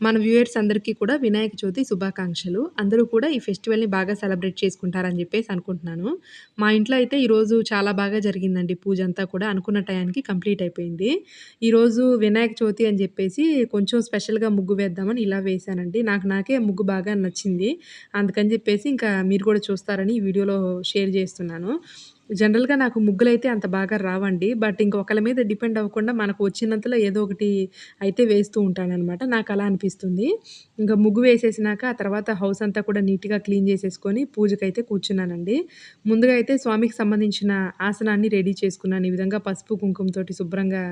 మన వ్యూయర్స్ అందరికీ కూడా వినాయక చవితి శుభాకాంక్షలు. అందరూ కూడా ఈ ఫెస్టివల్ని బాగా సెలబ్రేట్ చేసుకుంటారని చెప్పేసి అనుకుంటున్నాను. మా ఇంట్లో అయితే ఈరోజు చాలా బాగా జరిగిందండి. పూజ అంతా కూడా అనుకున్న టయానికి కంప్లీట్ అయిపోయింది. ఈరోజు వినాయక చవితి అని చెప్పేసి కొంచెం స్పెషల్గా ముగ్గు వేద్దామని ఇలా వేశానండి. నాకు నాకే ముగ్గు బాగా నచ్చింది. అందుకని చెప్పేసి ఇంకా మీరు కూడా చూస్తారని ఈ వీడియోలో షేర్ చేస్తున్నాను. జనరల్‌గా నాకు ముగ్గులైతే అంత బాగా రావండి. బట్ ఇంకొకరి మీద డిపెండ్ అవ్వకుండా మనకు వచ్చినంతలో ఏదో ఒకటి అయితే వేస్తూ ఉంటానన్నమాట నాకు అలా అనిపిస్తుంది. ఇంకా ముగ్గు వేసేసినాక ఆ తర్వాత హౌస్ అంతా కూడా నీట్‌గా క్లీన్ చేసేసుకొని పూజకైతే కూర్చున్నానండి. ముందుగా అయితే స్వామికి సంబంధించిన ఆసనాన్ని రెడీ చేసుకున్నాను. ఈ విధంగా పసుపు, కుంకుమతోటి శుభ్రంగా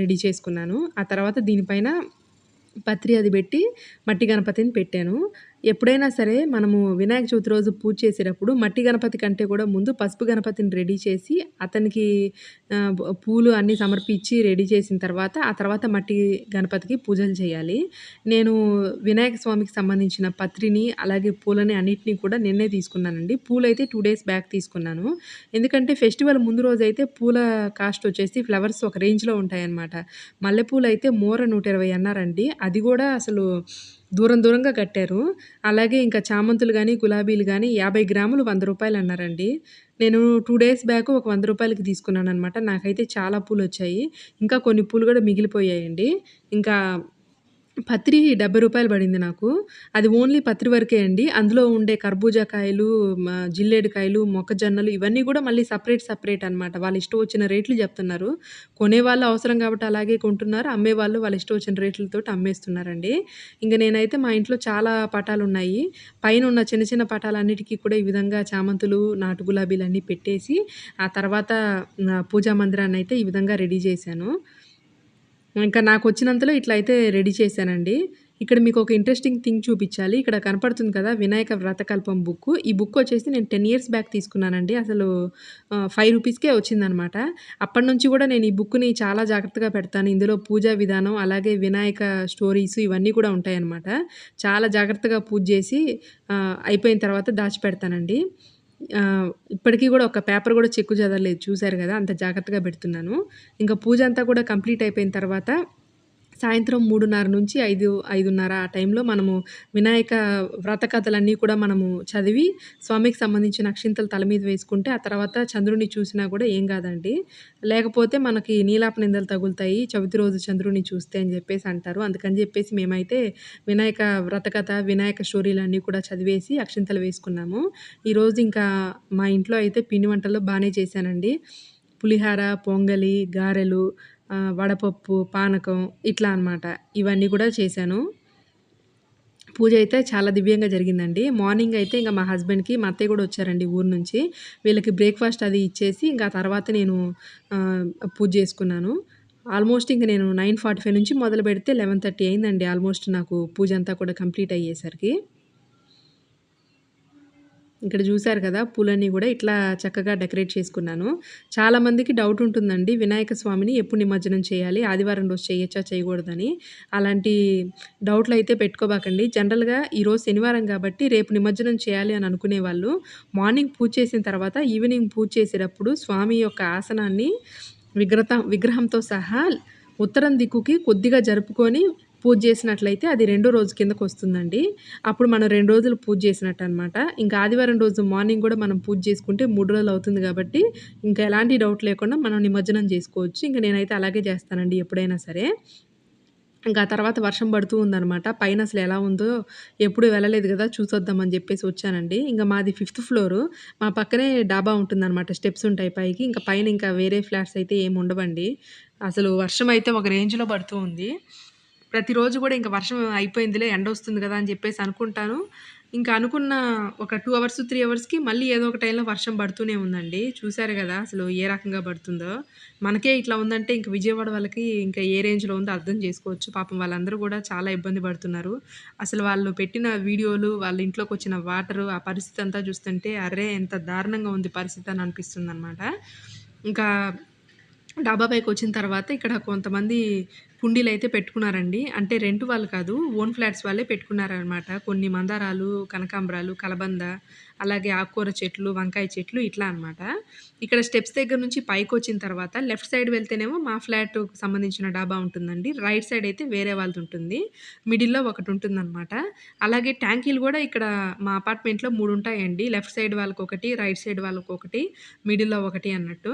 రెడీ చేసుకున్నాను. ఆ తర్వాత దీనిపైన పత్రి అది పెట్టి మట్టి గణపతిని పెట్టాను. ఎప్పుడైనా సరే మనము వినాయక చవితి రోజు పూజ చేసేటప్పుడు మట్టి గణపతి కంటే కూడా ముందు పసుపు గణపతిని రెడీ చేసి అతనికి పూలు అన్నీ సమర్పించి రెడీ చేసిన తర్వాత, ఆ తర్వాత మట్టి గణపతికి పూజలు చేయాలి. నేను వినాయక స్వామికి సంబంధించిన పత్రిని, అలాగే పూలని అన్నిటిని కూడా నిన్నే తీసుకున్నానండి. పూలైతే టూ డేస్ బ్యాక్ తీసుకున్నాను. ఎందుకంటే ఫెస్టివల్ ముందు రోజు అయితే పూల కాస్ట్ వచ్చేసి ఫ్లవర్స్ ఒక రేంజ్‌లో ఉంటాయన్నమాట. మల్లెపూలు అయితే మూర 120 అన్నారండి. అది కూడా అసలు దూరం దూరంగా కట్టారు. అలాగే ఇంకా చామంతులు కానీ గులాబీలు కానీ యాభై గ్రాములు వంద రూపాయలు అన్నారండి. నేను టూ డేస్ బ్యాక్ ఒక వంద రూపాయలకి తీసుకున్నాను అనమాట నాకైతే చాలా పూలు వచ్చాయి ఇంకా కొన్ని పూలు కూడా మిగిలిపోయాయండి. ఇంకా పత్రి డెబ్బై రూపాయలు పడింది నాకు. అది ఓన్లీ పత్రి వరకే అండి. అందులో ఉండే కర్బూజా కాయలు, మ జిల్లేడు కాయలు, మొక్కజొన్నలు ఇవన్నీ కూడా మళ్ళీ సపరేట్ సపరేట్ అనమాట. వాళ్ళ ఇష్టం వచ్చిన రేట్లు చెప్తున్నారు కొనేవాళ్ళు అవసరం కాబట్టి అలాగే కొంటున్నారు. అమ్మేవాళ్ళు వాళ్ళ ఇష్టం వచ్చిన రేట్లతో అమ్మేస్తున్నారండి. ఇంకా నేనైతే మా ఇంట్లో చాలా పటాలు ఉన్నాయి పైన ఉన్న చిన్న చిన్న పటాలన్నిటికీ కూడా ఈ విధంగా చామంతులు, నాటు గులాబీలు అన్నీ పెట్టేసి, ఆ తర్వాత పూజా మందిరాన్ని అయితే ఈ విధంగా రెడీ చేశాను ఇంకా నాకు వచ్చినంతలో ఇట్లా అయితే రెడీ చేశానండి. ఇక్కడ మీకు ఒక ఇంట్రెస్టింగ్ థింగ్ చూపించాలి ఇక్కడ కనపడుతుంది కదా! వినాయక వ్రతకల్పం బుక్ ఈ బుక్ వచ్చేసి నేను 10 ఇయర్స్ బ్యాక్ తీసుకున్నానండి. అసలు ఆహ్, రూ. 5కే వచ్చిందనమాట. అప్పటినుంచి కూడా నేను ఈ బుక్‌ని చాలా జాగ్రత్తగా పెడతాను. ఇందులో పూజా విధానం, అలాగే వినాయక స్టోరీస్ ఇవన్నీ కూడా ఉంటాయనమాట. చాలా జాగ్రత్తగా పూజ చేసి అయిపోయిన తర్వాత దాచిపెడతానండి. ఇప్పటికీ కూడా ఒక పేపర్ కూడా చెక్కు చదవలేదు చూశారు కదా అంత జాగ్రత్తగా పెడుతున్నాను. ఇంకా పూజ అంతా కూడా కంప్లీట్ అయిపోయిన తర్వాత సాయంత్రం 3:30 నుంచి 5, 5:30 ఆ టైంలో మనము వినాయక వ్రత కథలన్నీ కూడా మనము చదివి, స్వామికి సంబంధించిన అక్షింతలు తల మీద వేసుకుంటే, ఆ తర్వాత చంద్రుడిని చూసినా కూడా ఏం కాదండి లేకపోతే మనకి నీలాప నిందలు తగులుతాయి చవితి రోజు చంద్రుడిని చూస్తే అని చెప్పేసి అంటారు. అందుకని చెప్పేసి మేమైతే వినాయక వ్రత కథ, వినాయక స్టోరీలన్నీ కూడా చదివేసి అక్షింతలు వేసుకున్నాము. ఈరోజు ఇంకా మా ఇంట్లో అయితే పిండి వంటలు బాగానే చేశానండి. పులిహార, పొంగలి, గారెలు, వడపప్పు, పానకం ఇట్లా అనమాట. ఇవన్నీ కూడా చేశాను. పూజ అయితే చాలా దివ్యంగా జరిగిందండి. మార్నింగ్ అయితే ఇంకా మా హస్బెండ్‌కి, మా అత్తయ్య కూడా వచ్చారండి ఊరు నుంచి. వీళ్ళకి బ్రేక్‌ఫాస్ట్ అది ఇచ్చేసి, ఇంకా తర్వాత నేను పూజ చేసుకున్నాను ఆల్మోస్ట్ ఇంక నేను 9:45 నుంచి మొదలుపెడితే 11:30 అయిందండి ఆల్మోస్ట్ నాకు పూజ అంతా కూడా కంప్లీట్ అయ్యేసరికి. ఇక్కడ చూశారు కదా! పూలన్నీ కూడా ఇట్లా చక్కగా డెకరేట్ చేసుకున్నాను. చాలామందికి డౌట్ ఉంటుందండి. వినాయక స్వామిని ఎప్పుడు నిమజ్జనం చేయాలి? ఆదివారం రోజు చేయొచ్చా? చేయకూడదని. అలాంటి డౌట్లు అయితే పెట్టుకోబాకండి. జనరల్‌గా ఈరోజు శనివారం కాబట్టి రేపు నిమజ్జనం చేయాలి అని అనుకునే వాళ్ళు మార్నింగ్ పూజ చేసిన తర్వాత ఈవినింగ్ పూజ చేసేటప్పుడు స్వామి యొక్క ఆసనాన్ని విగ్రత విగ్రహంతో సహా ఉత్తరం దిక్కుకి కొద్దిగా జరుపుకొని పూజ చేసినట్లయితే అది రెండో రోజు కిందకొస్తుందండి. అప్పుడు మనం రెండు రోజులు పూజ చేసినట్టు అనమాట ఇంకా ఆదివారం రోజు మార్నింగ్ కూడా మనం పూజ చేసుకుంటే మూడు రోజులు అవుతుంది కాబట్టి ఇంకా ఎలాంటి డౌట్ లేకుండా మనం నిమజ్జనం చేసుకోవచ్చు ఇంకా నేనైతే అలాగే చేస్తానండి ఎప్పుడైనా సరే. ఇంకా తర్వాత వర్షం పడుతూ ఉందనమాట. పైన అసలు ఎలా ఉందో ఎప్పుడు వెళ్ళలేదు కదా చూసొద్దాం అని వచ్చానండి. ఇంకా మాది ఫిఫ్త్ ఫ్లోరు. మా పక్కనే డాబా ఉంటుందనమాట. స్టెప్స్ ఉంటాయి పైకి. ఇంకా పైన ఇంకా వేరే ఫ్లాట్స్ అయితే ఏమి ఉండవండి. అసలు వర్షం అయితే ఒక రేంజ్‌లో పడుతూ ఉంది. ప్రతిరోజు కూడా ఇంకా వర్షం అయిపోయిందిలే ఎండ వస్తుంది కదా అని చెప్పేసి అనుకుంటాను. ఇంకా అనుకున్న ఒక టూ అవర్స్, త్రీ అవర్స్‌కి మళ్ళీ ఏదో ఒక టైంలో వర్షం పడుతూనే ఉందండి. చూసారు కదా అసలు ఏ రకంగా పడుతుందో. మనకే ఇట్లా ఉందంటే ఇంక విజయవాడ వాళ్ళకి ఇంకా ఏ రేంజ్‌లో ఉందో అర్థం చేసుకోవచ్చు పాపం వాళ్ళందరూ కూడా చాలా ఇబ్బంది పడుతున్నారు. అసలు వాళ్ళు పెట్టిన వీడియోలు, వాళ్ళ ఇంట్లోకి వచ్చిన వాటరు, ఆ పరిస్థితి అంతా చూస్తుంటే అరే ఎంత దారుణంగా ఉంది పరిస్థితి అని అనిపిస్తుంది అనమాట ఇంకా డాబా పైకొచ్చిన తర్వాత ఇక్కడ కొంతమంది కుండీలైతే పెట్టుకున్నారండి. అంటే రెంట్ వాళ్ళు కాదు. ఓన్ ఫ్లాట్స్ వాళ్ళే పెట్టుకున్నారనమాట. కొన్ని మందారాలు, కనకాంబరాలు, కలబంద, అలాగే ఆకుకూర చెట్లు, వంకాయ చెట్లు ఇట్లా అనమాట. ఇక్కడ స్టెప్స్ దగ్గర నుంచి పైకి వచ్చిన తర్వాత లెఫ్ట్ సైడ్ వెళ్తేనేమో మా ఫ్లాట్‌కు సంబంధించిన డాబా ఉంటుందండి. రైట్ సైడ్ అయితే వేరే వాళ్ళది ఉంటుంది. మిడిల్‌లో ఒకటి ఉంటుందన్నమాట అలాగే ట్యాంకీలు కూడా ఇక్కడ మా అపార్ట్మెంట్‌లో మూడు ఉంటాయండి. లెఫ్ట్ సైడ్ వాళ్ళకొకటి, రైట్ సైడ్ వాళ్ళకొకటి, మిడిల్‌లో ఒకటి అన్నట్టు.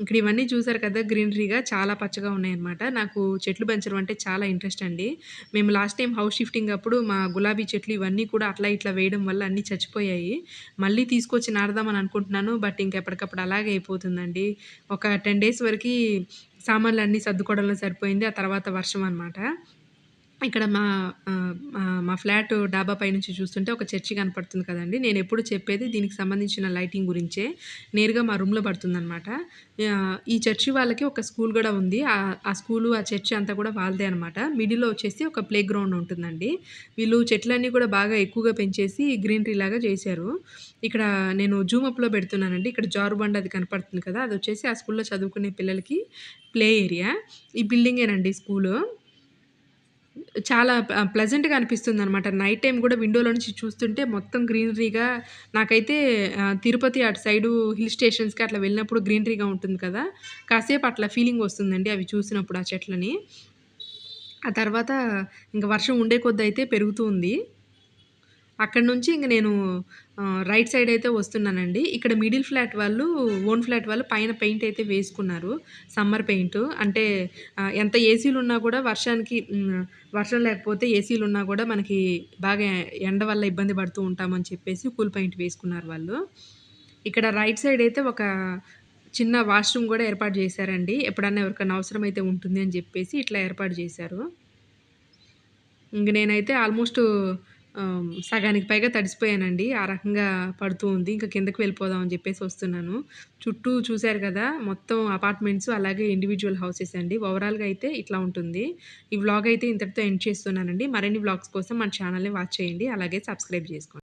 ఇక్కడ ఇవన్నీ చూసారు కదా! గ్రీనరీగా చాలా పచ్చగా ఉన్నాయన్నమాట. నాకు చెట్లు పెంచడం అంటే చాలా ఇంట్రెస్ట్ అండి. మేము లాస్ట్ టైం హౌస్ షిఫ్టింగ్ అప్పుడు మా గులాబీ చెట్లు ఇవన్నీ కూడా అట్లా ఇట్లా వేయడం వల్ల అన్నీ చచ్చిపోయాయి. మళ్ళీ తీసుకొచ్చి నాడదామని అనుకుంటున్నాను. బట్ ఇంకెప్పటికప్పుడు అలాగే అయిపోతుందండి. ఒక 10 డేస్ వరకు సామాన్లు అన్నీ సర్దుకోవడంలో సరిపోయింది. ఆ తర్వాత వర్షం అనమాట. ఇక్కడ మా మా ఫ్లాట్ డాబా పైనుంచి చూస్తుంటే ఒక చర్చి కనపడుతుంది నేను ఎప్పుడు చెప్పేది దీనికి సంబంధించిన లైటింగ్ గురించే. నేరుగా మా రూమ్‌లో పడుతుందనమాట. ఆహ్, ఈ చర్చి వాళ్ళకి ఒక స్కూల్ కూడా ఉంది. ఆ స్కూలు, ఆ చర్చి అంతా కూడా వాళ్ళదే అనమాట. మిడిల్‌లో వచ్చేసి ఒక ప్లే గ్రౌండ్ ఉంటుందండి. వీళ్ళు చెట్లన్నీ కూడా బాగా ఎక్కువగా పెంచేసి గ్రీనరీ లాగా చేశారు. ఇక్కడ నేను జూమ్ అప్‌లో పెడుతున్నానండి. ఇక్కడ జారుబండ అది కనపడుతుంది కదా! అది వచ్చేసి ఆ స్కూల్‌లో చదువుకునే పిల్లలకి ప్లే ఏరియా. ఈ బిల్డింగేనండి స్కూలు. చాలా ప్లెజెంట్గా అనిపిస్తుంది అనమాట నైట్ టైం కూడా విండోలో నుంచి చూస్తుంటే మొత్తం గ్రీనరీగా నాకైతే తిరుపతి అటు సైడు హిల్ స్టేషన్స్‌కి అట్లా వెళ్ళినప్పుడు గ్రీనరీగా ఉంటుంది కదా! కాసేపు అట్లా ఫీలింగ్ వస్తుందండి అవి చూసినప్పుడు ఆ చెట్లని. ఆ తర్వాత ఇంక వర్షం ఉండే కొద్ది అయితే పెరుగుతూ ఉంది. అక్కడి నుంచి ఇంక నేను రైట్ సైడ్ అయితే వస్తున్నానండి. ఇక్కడ మిడిల్ ఫ్లాట్ వాళ్ళు, ఓన్ ఫ్లాట్ వాళ్ళు పైన పెయింట్ అయితే వేసుకున్నారు. సమ్మర్ పెయింట్ అంటే ఎంత ఏసీలు ఉన్నా కూడా వర్షానికి వర్షం లేకపోతే ఏసీలు ఉన్నా కూడా మనకి బాగా ఎండ వల్ల ఇబ్బంది పడుతూ ఉంటామని చెప్పేసి కూల్ పెయింట్ వేసుకున్నారు వాళ్ళు. ఇక్కడ రైట్ సైడ్ అయితే ఒక చిన్న వాష్‌రూమ్ కూడా ఏర్పాటు చేశారండి. ఎప్పుడన్నా అవసరం అయితే ఉంటుంది అని చెప్పేసి ఇట్లా ఏర్పాటు చేశారు. ఇంక నేనైతే ఆల్మోస్ట్ సగానికి పైగా తడిసిపోయానండి. ఆ రకంగా పడుతూ ఉంది. ఇంకా కిందకి వెళ్ళిపోదాం అని చెప్పేసి వస్తున్నాను. చుట్టూ చూశారు కదా! మొత్తం అపార్ట్మెంట్స్ అలాగే ఇండివిజువల్ హౌసెస్ అండి. ఓవరాల్‌గా అయితే ఇట్లా ఉంటుంది. ఈ వ్లాగ్ అయితే ఇంతటితో ఎండ్ చేస్తున్నానండి. మరిన్ని వ్లాగ్స్ కోసం మన ఛానల్‌ని వాచ్ చేయండి. అలాగే సబ్స్క్రైబ్ చేసుకోండి.